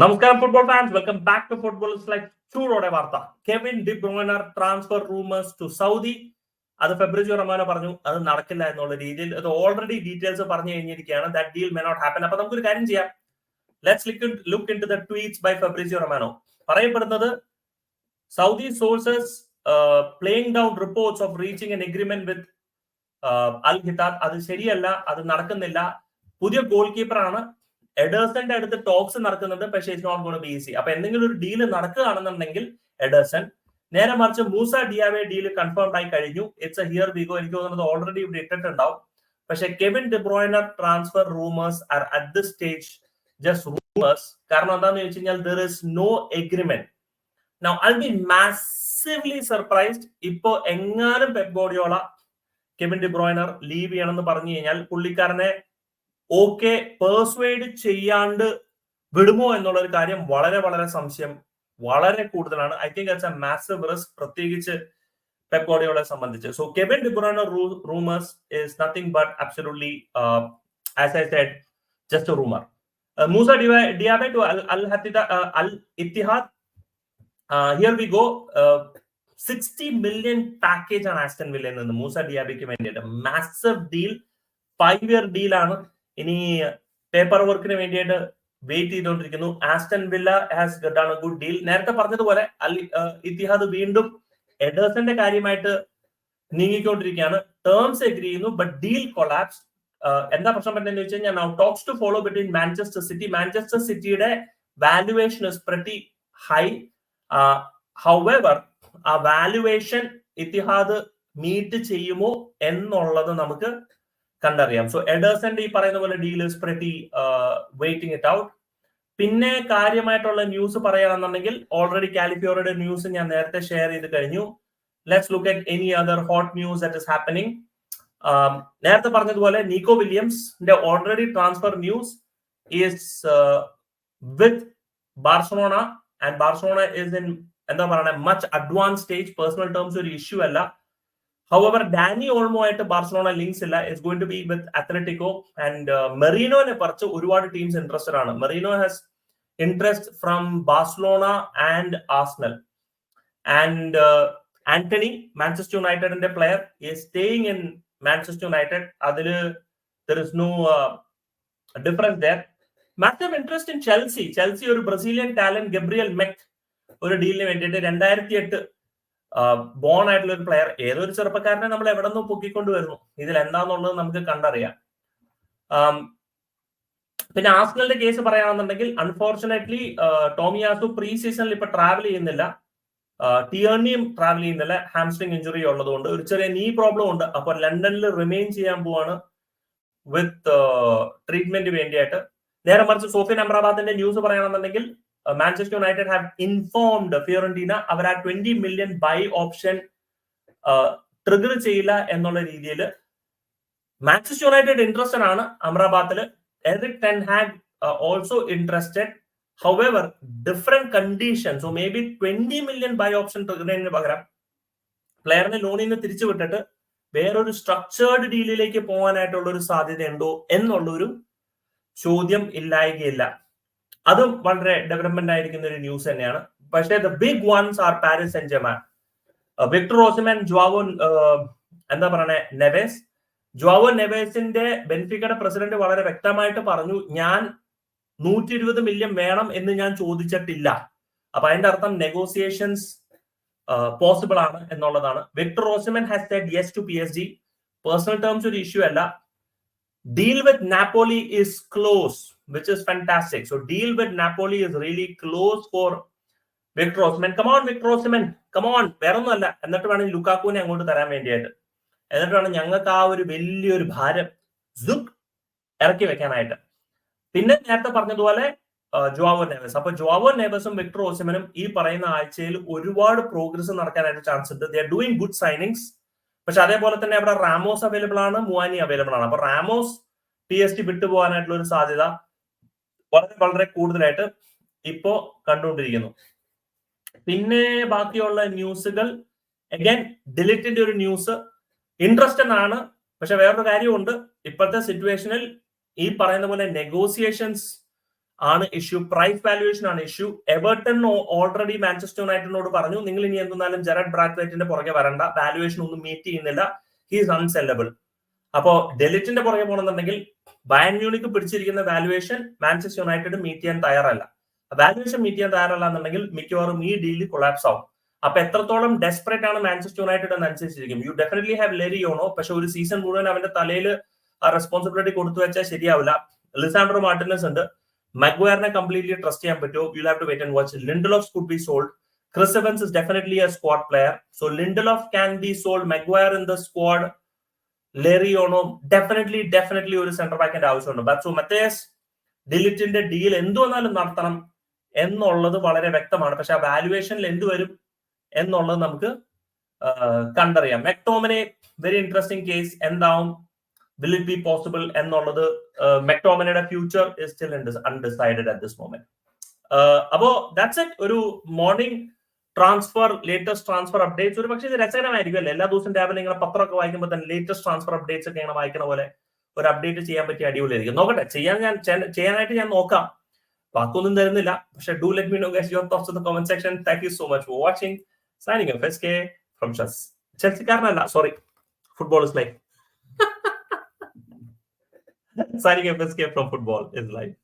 നമസ്കാരം football fans welcome back to football ചൂടോടെ വാർത്ത. Kevin De Bruyne transfer rumours to Saudi അത് Fabrizio റഹ്മാനോ പറഞ്ഞു അത് നടക്കില്ല എന്നുള്ള രീതിയിൽ അത് ഓൾറെഡി ഡീറ്റെയിൽസ് പറഞ്ഞു കഴിഞ്ഞിരിക്കുകയാണ്. That deal may not happen അപ്പൊ നമുക്കൊരു കാര്യം ചെയ്യാം. Let's look look in to the tweets by Fabrizio Romano പറയപ്പെടുന്നത് Saudi sources playing down reports of reaching an agreement with Al Ittihad അത് ശരിയല്ല അത് നടക്കുന്നില്ല. പുതിയ ഗോൾ കീപ്പറാണ് എഡേഴ്സന്റെ അടുത്ത് ടോക്സ് നടക്കുന്നുണ്ട് പക്ഷേ it's not gonna be easy അപ്പൊ എന്തെങ്കിലും ഒരു ഡീൽ നടക്കുകയാണെന്നുണ്ടെങ്കിൽ എഡേഴ്സൺ നേരെ മറിച്ച് മൂസ ഡിയാവെ ഡീൽ കൺഫേംഡ് ആയി കഴിഞ്ഞു. ഇറ്റ്സ് എ ഹിയർ ബിഗോ എനിക്ക് തോന്നുന്നത് ഓൾറെഡി ഇവിടെ ഇട്ടിട്ടുണ്ടാവും. പക്ഷെ Kevin De Bruyne transfer rumours are at the stage just rumours കാരണം എന്താണെന്ന് ചോദിച്ചു കഴിഞ്ഞാൽ there is no agreement now I be massively surprised ഇപ്പോ എങ്ങാനും Pep Guardiola Kevin De Bruyne leave ചെയ്യണമെന്ന് പറഞ്ഞു കഴിഞ്ഞാൽ പുള്ളിക്കാരനെ ഓക്കെ പേഴ്സ്വേഡ് ചെയ്യാണ്ട് വിടുമോ എന്നുള്ള ഒരു കാര്യം വളരെ വളരെ സംശയം വളരെ കൂടുതലാണ്. I think it's a massive risk പ്രത്യേകിച്ച് പെപ് ഗോഡിയോളെ സംബന്ധിച്ച് so Kevin room rumours is nothing but absolutely as I said just rumour Moussa Diaby to Al Ittihad Al Ittihad here we go sixty million package ആണ് Aston വില്ലയിൽ നിന്ന്. Moussa ഡിയാബിക്ക് വേണ്ടിയിട്ട്. Massive deal five year ഡീലാണ് ഇനി paper വർക്കിന് വേണ്ടിയിട്ട് wait ചെയ്തുകൊണ്ടിരിക്കുന്നു. Aston Villa has got a good deal നേരത്തെ പറഞ്ഞതുപോലെ ഇത്തിഹാദ് വീണ്ടും എഡേഴ്സന്റെ കാര്യമായിട്ട് നീങ്ങിക്കൊണ്ടിരിക്കുകയാണ്. ടേംസ് എഗ്രി ചെയ്യുന്നു ബട്ട് ഡീൽ കൊളാപ്സ് എന്താ പ്രശ്നം പറ്റുന്നത് വെച്ച് കഴിഞ്ഞാൽ talks to follow between Manchester City Manchester സിറ്റിയുടെ valuation is pretty high however ആ വാല്യുവേഷൻ ഇത്തിഹാദ് മീറ്റ് ചെയ്യുമോ എന്നുള്ളത് നമുക്ക് കണ്ടറിയാം. സോ എഡേഴ്സന്റെ ഈ പറയുന്ന പോലെ ഡീലേഴ്സ് പ്രതി വെയിറ്റിംഗ് ഇറ്റ് ഔട്ട് പിന്നെ കാര്യമായിട്ടുള്ള ന്യൂസ് പറയുകയാണെന്നുണ്ടെങ്കിൽ ഓൾറെഡി കാലിഫിയോറയുടെ ന്യൂസ് ഞാൻ നേരത്തെ ഷെയർ ചെയ്ത് കഴിഞ്ഞു. Let's look at any other hot news that is happening നേരത്തെ പറഞ്ഞതുപോലെ Nico വില്യംസിന്റെ already transfer news is with Barcelona and Barcelona is in എന്താ പറയുക much advance stage personal terms ഒരു ഇഷ്യൂ അല്ല. ഹൗവർ ഡാനി ഓൾമോ ആയിട്ട് Barcelona links ഇല്ല. It's going to be with Atletico and മെറീനോനെ പറിച്ച് ഒരുപാട് ടീംസ് ഇൻട്രസ്റ്റഡ് ആണ്. Merino has interest from Barcelona and Arsenal and Antony Manchester യുണൈറ്റഡിന്റെ player staying in Manchester United അതിൽ there is no difference there maximum interest in Chelsea Chelsea ഒരു Brazilian talent Gabriel മെക് ഒരു ഡീലിന് വേണ്ടിയിട്ട് രണ്ടായിരത്തി എട്ട് ബോൺ ആയിട്ടുള്ള ഒരു പ്ലെയർ ഏതൊരു ചെറുപ്പക്കാരനെ നമ്മൾ എവിടെ നിന്നും പൊക്കിക്കൊണ്ട് വരുന്നു ഇതിൽ എന്താന്നുള്ളത് നമുക്ക് കണ്ടറിയാം. പിന്നെ ആസ്നലിന്റെ കേസ് പറയുകയാണെന്നുണ്ടെങ്കിൽ അൺഫോർച്ചുനേറ്റ്ലി ടോമിയാസു പ്രീ സീസണിൽ ഇപ്പൊ ട്രാവൽ ചെയ്യുന്നില്ല. ടിയേണിയും ട്രാവൽ ചെയ്യുന്നില്ല. ഹാംസ്ട്രിങ് ഇഞ്ചുറി ഉള്ളതുകൊണ്ട് ഒരു ചെറിയ നീ പ്രോബ്ലം ഉണ്ട്. അപ്പൊ ലണ്ടനിൽ റിമെയിൻ ചെയ്യാൻ പോവാണ് വിത്ത് ട്രീറ്റ്മെന്റ് വേണ്ടിയായിട്ട്. നേരെ മറിച്ച് സോഫിയൻ അമ്രാബാദിന്റെ ന്യൂസ് പറയുകയാണെന്നുണ്ടെങ്കിൽ Manchester United have informed Fiorentina അവർ ആ twenty million buy option trigger ചെയ്യില്ല എന്നുള്ള രീതിയിൽ മാഞ്ചസ്റ്റർ യുണൈറ്റഡ് ഇൻട്രസ്റ്റഡ് ആണ് അമ്രാബാദിൽ Erik ten Hag also interested however different condition so may be twenty million buy option ട്രിഗറിന് പകരം പ്ലെയറിനെ ലോണിൽ നിന്ന് തിരിച്ചു വിട്ടിട്ട് വേറൊരു സ്ട്രക്ചേർഡ് ഡീലിലേക്ക് പോകാനായിട്ടുള്ള ഒരു സാധ്യത ഉണ്ടോ എന്നുള്ളൊരു ചോദ്യം ഇല്ലായകയില്ല. അതും വളരെ ഡെവലപ്മെന്റ് ആയിരിക്കുന്ന ഒരു ന്യൂസ് തന്നെയാണ്. പക്ഷേ the big ones are Paris Saint Germain Victor Osimhen Joao എന്താ പറയണേ നെവേസ് ജോവോ നെവേസിന്റെ ബെൻഫിക്കയുടെ പ്രസിഡന്റ് വളരെ വ്യക്തമായിട്ട് പറഞ്ഞു ഞാൻ നൂറ്റി ഇരുപത് മില്യൺ വേണം എന്ന് ഞാൻ ചോദിച്ചിട്ടില്ല. അപ്പൊ അതിന്റെ അർത്ഥം നെഗോസിയേഷൻസ് പോസിബിൾ ആണ് എന്നുള്ളതാണ്. Victor Osimhen has said yes to P S G personal terms ഒരു ഇഷ്യൂ അല്ല. Deal with Napoli is close, which is fantastic. So deal with Napoli is really close for Victor Osman. Come on, Victor Osman. Come on. വേറെ ഒന്നുമല്ല എന്നിട്ട് വേണം ലുക്കാക്കുവിനെ അങ്ങോട്ട് തരാൻ വേണ്ടിയായിട്ട് എന്നിട്ട് വേണം ഞങ്ങൾക്ക് ആ ഒരു വലിയൊരു ഭാരം സുക്ക് ഇറക്കി വെക്കാനായിട്ട് പിന്നെ നേരത്തെ പറഞ്ഞതുപോലെ ജോവോ നെവസ് അപ്പൊ ജോവോ നെവസും വിക്ടർ ഓസിമനും ഈ പറയുന്ന ആഴ്ചയിൽ ഒരുപാട് പ്രോഗ്രസ് നടക്കാനായിട്ട് ചാൻസ് ഉണ്ട് they are doing good signings പക്ഷെ അതേപോലെ തന്നെ അവിടെ റാമോസ് അവൈലബിൾ ആണ് മുവാനി അവൈലബിൾ ആണ് അപ്പൊ റാമോസ് പി എസ് ടി വിട്ടുപോകാനായിട്ടുള്ള ഒരു സാധ്യത വളരെ വളരെ കൂടുതലായിട്ട് ഇപ്പോ കണ്ടുകൊണ്ടിരിക്കുന്നു. പിന്നെ ബാക്കിയുള്ള ന്യൂസുകൾ. അഗൈൻ ഡിലിറ്റിന്റെ ഒരു ന്യൂസ് ഇൻട്രസ്റ്റ് എന്നാണ് പക്ഷെ വേറൊരു കാര്യമുണ്ട് ഇപ്പോഴത്തെ സിറ്റുവേഷനിൽ ഈ പറയുന്ന പോലെ നെഗോസിയേഷൻസ് ആണ് ഇഷ്യൂ പ്രൈസ് വാല്യുവേഷൻ ആണ് ഇഷ്യൂ എവർട്ടൺ ഓൾറെഡി മാഞ്ചസ്റ്റർ യുണൈറ്റഡിനോട് പറഞ്ഞു നിങ്ങൾ ഇനി എന്തെന്നാലും ജെറഡ് ബ്രാത്വേറ്റിന്റെ പുറകെ വരണ്ട. വാല്യുവേഷൻ ഒന്നും മീറ്റ് ചെയ്യുന്നില്ല. ഹീസ് അൺസെല്ലബിൾ അപ്പോ ഡെലിറ്റിന്റെ പുറകെ പോകണമെന്നുണ്ടെങ്കിൽ ബയൻ മ്യൂണിക്ക് പിടിച്ചിരിക്കുന്ന വാലുവേഷൻ മാഞ്ചസ്റ്റർ യുണൈറ്റഡ് മീറ്റ് ചെയ്യാൻ തയ്യാറല്ല. വാലുവേഷൻ മീറ്റ് ചെയ്യാൻ തയ്യാറല്ല എന്നുണ്ടെങ്കിൽ മിക്കവാറും ഈ ഡീലിൽ കൊളാപ്സ് ആവും. അപ്പൊ എത്രത്തോളം ഡെസ്പറേറ്റ് ആണ് മാഞ്ചസ്റ്റർ യുണൈറ്റഡ് എന്ന് അനുസരിച്ചിരിക്കും you definitely have Leny Yoro പക്ഷെ ഒരു സീസൺ മുഴുവൻ അവന്റെ തലയിൽ ആ റെസ്പോൺസിബിലിറ്റി കൊടുത്തു വെച്ചാൽ ശരിയാവില്ല. ലിസാൻഡ്രോ മാർട്ടിനസ് ഉണ്ട്. മഗ്വയറിനെ കംപ്ലീറ്റ്ലി ട്രസ്റ്റ് ചെയ്യാൻ പറ്റുമോ? You have to wait and watch Lindelof could be sold Chris Evans is definitely a squad player so Lindelof can be sold Maguire in the squad Leny Yoro definitely definitely ഒരു centre ബാക്കിന്റെ ആവശ്യമുണ്ട്. But so Matthijs ഡിലിറ്റിന്റെ ഡീൽ എന്തു വന്നാലും നടത്തണം എന്നുള്ളത് വളരെ വ്യക്തമാണ്. പക്ഷെ ആ വാലുവേഷനിൽ എന്ത് വരും എന്നുള്ളത് നമുക്ക് കണ്ടറിയാം. മെക്ടോമിനെ വെരി ഇൻട്രസ്റ്റിംഗ് കേസ് എന്താവും? വിൽ ഇറ്റ് ബി പോസിബിൾ എന്നുള്ളത് മെക്ടോമിനയുടെ future is still undecided at this moment അപ്പോ ദാറ്റ്സ് ഇറ്റ് ഒരു morning transfer latest transfer updates ഒരു പക്ഷേ ഇത് രസകരമായിരിക്കും അല്ലേ എല്ലാ ദിവസവും രാവിലെ ഇങ്ങനെ പത്രമൊക്കെ വായിക്കുമ്പോൾ തന്നെ ലേറ്റസ്റ്റ് ട്രാൻസ്ഫർ അപ്ഡേറ്റ്സ് ഒക്കെ ഇങ്ങനെ വായിക്കുന്ന പോലെ ഒരു അപ്ഡേറ്റ് ചെയ്യാൻ പറ്റിയ അടിപൊളിയായിരിക്കും. നോക്കട്ടെ ചെയ്യാൻ ഞാൻ ചെയ്യാനായിട്ട് ഞാൻ നോക്കാം. വാക്കൊന്നും തരുന്നില്ല. പക്ഷെ do let me know guys your thoughts in the comment section thank you so much for watching signing off S K from ഷസ് ചെൽസിക്കാരനല്ല sorry football is life signing off S K from football is life